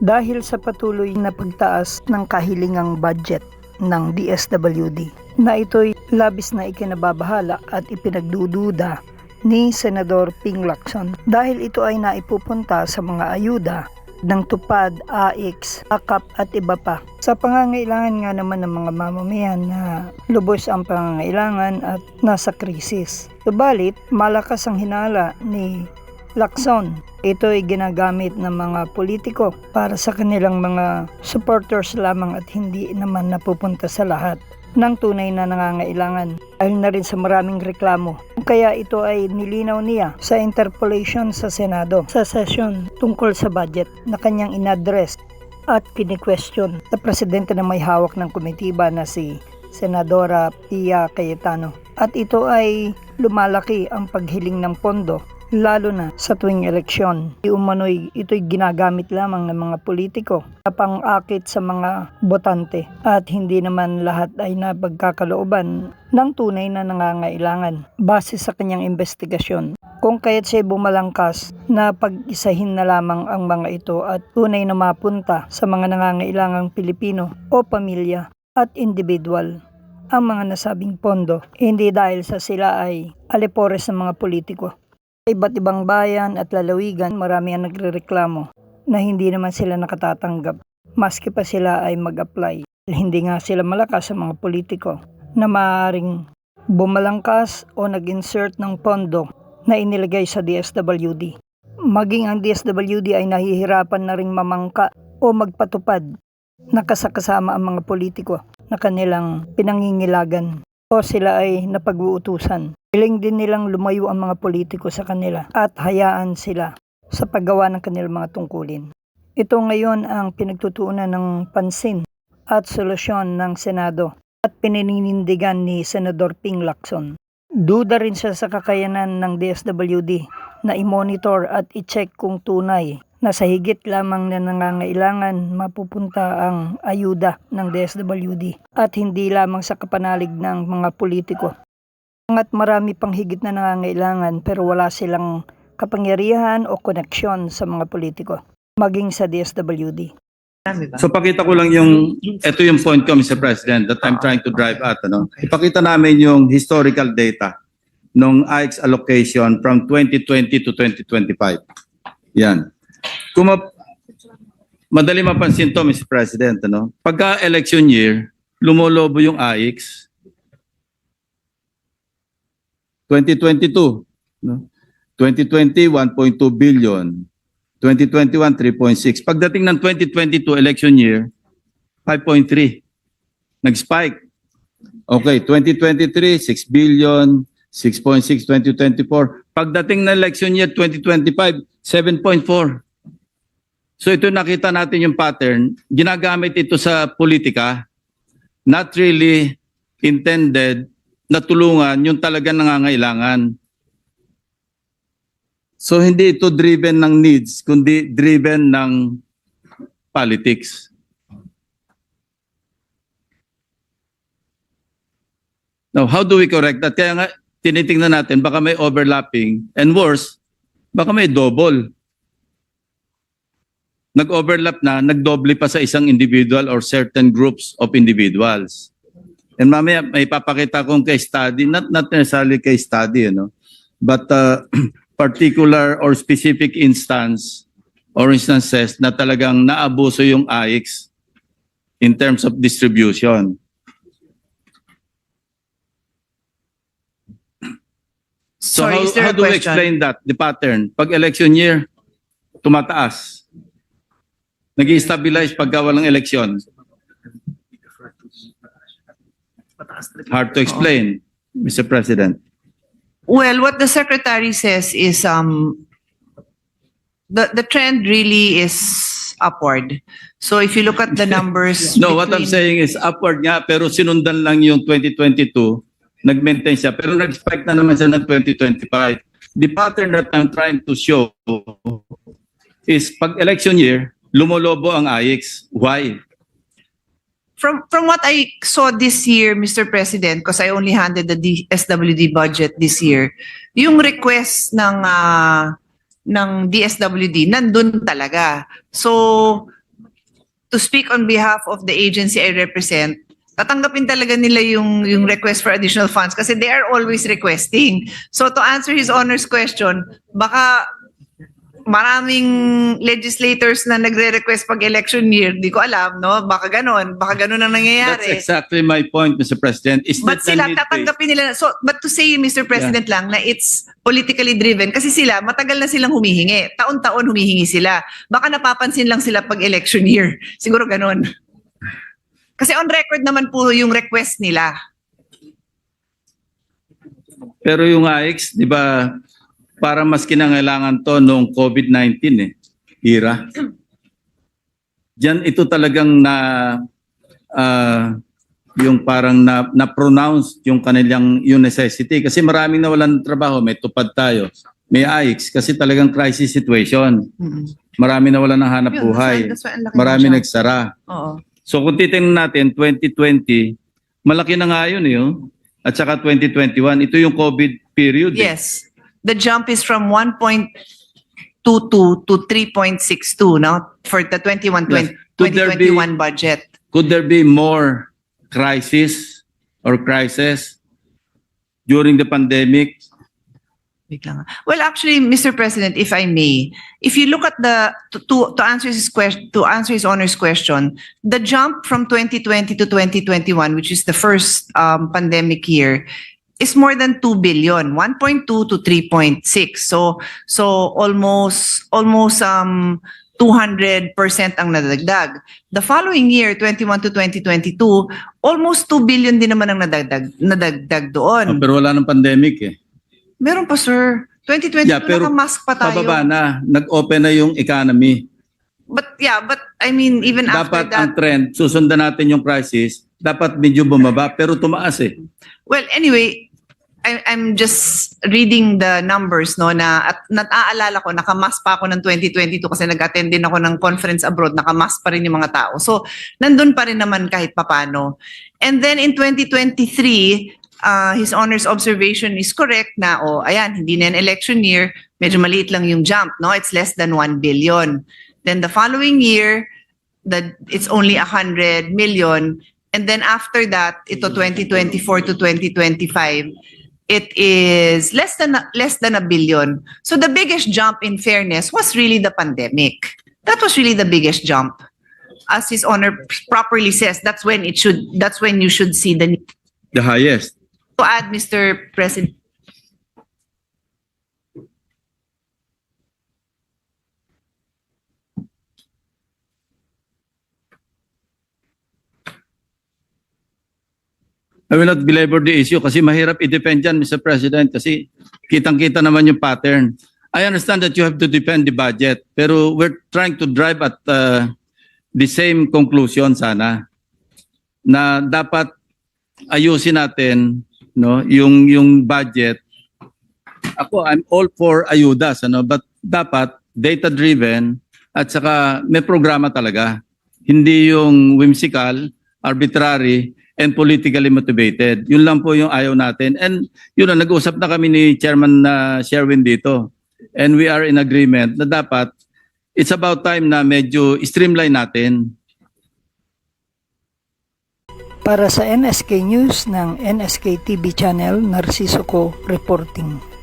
dahil sa patuloy na pagtaas ng kahilingang budget ng DSWD na ito'y labis na ikinababahala at ipinagdududa ni Senador Ping Lacson dahil ito ay naipupunta sa mga ayuda ng tupad, AX, AKAP at iba pa. Sa pangangailangan nga naman ng mga mamamayan na lubos ang pangangailangan at nasa krisis. Subalit, malakas ang hinala ni Lacson. Ito ay ginagamit ng mga politiko para sa kanilang mga supporters lamang at hindi naman napupunta sa lahat ng tunay na nangangailangan dahil na rin sa maraming reklamo. Kaya ito ay nilinaw niya sa interpellation sa Senado sa session tungkol sa budget na kanyang inaddress at kini-question sa presidente na may hawak ng komitiba na si Senadora Pia Cayetano. At ito ay lumalaki ang paghiling ng pondo lalo na sa tuwing eleksyon. Di ito'y ginagamit lamang ng mga politiko na pang-akit sa mga botante at hindi naman lahat ay napagkakalooban ng tunay na nangangailangan base sa kanyang investigasyon. Kung kaya't siya bumalangkas na pag-isahin na lamang ang mga ito at tunay na mapunta sa mga nangangailangang Pilipino o pamilya at individual ang mga nasabing pondo, hindi dahil sa sila ay alipores ng mga politiko. Iba't ibang bayan at lalawigan, marami ang nagrereklamo na hindi naman sila nakatatanggap maski pa sila ay mag-apply. Hindi nga sila malakas sa mga politiko na maaaring bumalangkas o nag-insert ng pondo na inilagay sa DSWD. Maging ang DSWD ay nahihirapan na ring mamangka o magpatupad na kasakasama ang mga politiko na kanilang pinangingilagan o sila ay napag-uutusan. Piling din nilang lumayo ang mga politiko sa kanila at hayaan sila sa paggawa ng kanilang mga tungkulin. Ito ngayon ang pinagtutuunan ng pansin at solusyon ng Senado at pinininindigan ni Senador Ping Lacson. Duda rin siya sa kakayanan ng DSWD na i-monitor at i-check kung tunay na sa higit lamang na nangangailangan mapupunta ang ayuda ng DSWD at hindi lamang sa kapanalig ng mga politiko. At marami pang higit na nangangailangan pero wala silang kapangyarihan o koneksyon sa mga politiko, maging sa DSWD. So pakita ko lang yung, ito yung point ko Mr. President that I'm trying to drive at. Ano? Ipakita namin yung historical data nung AX allocation from 2020 to 2025. Yan. Kung ma- madali mapansin to Mr. President, ano? pagka election year, lumolobo yung AX. 2022, no? 2020, 1.2 billion. 2021, 3.6. Pagdating ng 2022 election year, 5.3. Nag-spike. Okay, 2023, 6 billion, 6.6, 2024. Pagdating ng election year 2025, 7.4. So ito nakita natin yung pattern. Ginagamit ito sa politika, not really intended na tulungan yung talagang nangangailangan. So hindi ito driven ng needs, kundi driven ng politics. Now, how do we correct that? Kaya nga, tinitingnan natin, baka may overlapping. And worse, baka may double. Nag-overlap na, nagdoble pa sa isang individual or certain groups of individuals. And mamaya, may papakita kong case study, not, not necessarily case study, you know, but uh, particular or specific instance or instances na talagang naabuso yung AIX in terms of distribution. So Sorry, how, how do we question? explain that, the pattern? Pag election year, tumataas. Nag stabilize pagka walang election. Hard to explain, Mr. President. Well, what the secretary says is um the the trend really is upward. So if you look at the numbers No, what I'm saying is upward nga, pero sinundan lang yung 2022, nag-maintain siya, pero nag-spike na naman siya ng 2025. The pattern that I'm trying to show is pag election year, lumolobo ang AIX. Why? From from what I saw this year, Mr. President, because I only handed the SWD budget this year, yung request ng ah, ng DSWD nandun talaga. So to speak on behalf of the agency I represent, tatanggapin talaga nila yung yung request for additional funds kasi they are always requesting. So to answer his honor's question, baka maraming legislators na nagre-request pag election year, di ko alam, no? Baka ganon, baka ganon ang That's nangyayari. exactly my point, Mr. President. Is But sila tatanggapin nila. So, but to say, Mr. President lang, na it's politically driven, kasi sila, matagal na silang humihingi. Taon-taon humihingi sila. Baka napapansin lang sila pag election year. Siguro ganon. Kasi on record naman po yung request nila. Pero yung AX, di ba, para mas kinangailangan to nung COVID-19 eh, hira. Diyan ito talagang na ah, yung parang na, na-pronounce yung kanilang yung necessity kasi maraming nawalan ng trabaho, may tupad tayo. May AX kasi talagang crisis situation. Marami nawalan ng hanap buhay. Marami nagsara. Oo. So kung titingnan natin 2020, malaki na nga yun eh. oh. At saka 2021, ito yung COVID period. eh. The jump is from 1.22 to 3.62 no? for the 21 Yes. Could there be- 2021 budget. Could there be more crisis or crisis during the pandemic? Wait lang. ah. Well, actually, Mr. President, if I may, if you look at the to to, to answer his question to answer his honor's question, the jump from 2020 to 2021, which is the first um, pandemic year, is more than 2 billion, 1.2 to 3.6. So so almost almost um 200% ang nadagdag. The following year, 21 to 2022, almost 2 billion din naman ang nadagdag nadagdag doon. Oh, pero wala ng pandemic eh. Meron pa, sir. 2022, Yeah, pero naka-mask pa tayo. Pababa na, nag-open na yung economy. But yeah, but I mean, even after Dapat ang that, trend, susundan natin yung crisis, dapat medyo bumaba, pero tumaas eh. well, anyway, I, I'm just reading the numbers, no, na at nataalala ko, nakamask pa ako ng 2022 kasi nag-attend din ako ng conference abroad, nakamask pa rin yung mga tao. So, nandun pa rin naman kahit papano. And then in 2023, uh, his honor's observation is correct na, oh, ayan, hindi na yan election year, medyo maliit lang yung jump, no? It's less than 1 billion. Then the following year, the, it's only 100 million. And then after that, ito 2024 to 2025, it is less than a- less than a billion. So the biggest jump in fairness was really the pandemic. That was really the biggest jump. As his honor properly says, that's when it should that's when you should see the need The highest. to add Mr. President. I will not belabor the issue kasi mahirap i-defend yan, Mr. President, kasi kitang-kita naman yung pattern. I understand that you have to defend the budget, pero we're trying to drive at uh, the same conclusion sana na dapat ayusin natin no yung yung budget ako I'm all for ayudas ano but dapat data driven at saka may programa talaga hindi yung whimsical arbitrary and politically motivated yun lang po yung ayaw natin and yun na nag-usap na kami ni chairman na Sherwin dito and we are in agreement na dapat it's about time na medyo streamline natin Para sa NSK News ng NSK TV Channel, Narciso Co. Reporting.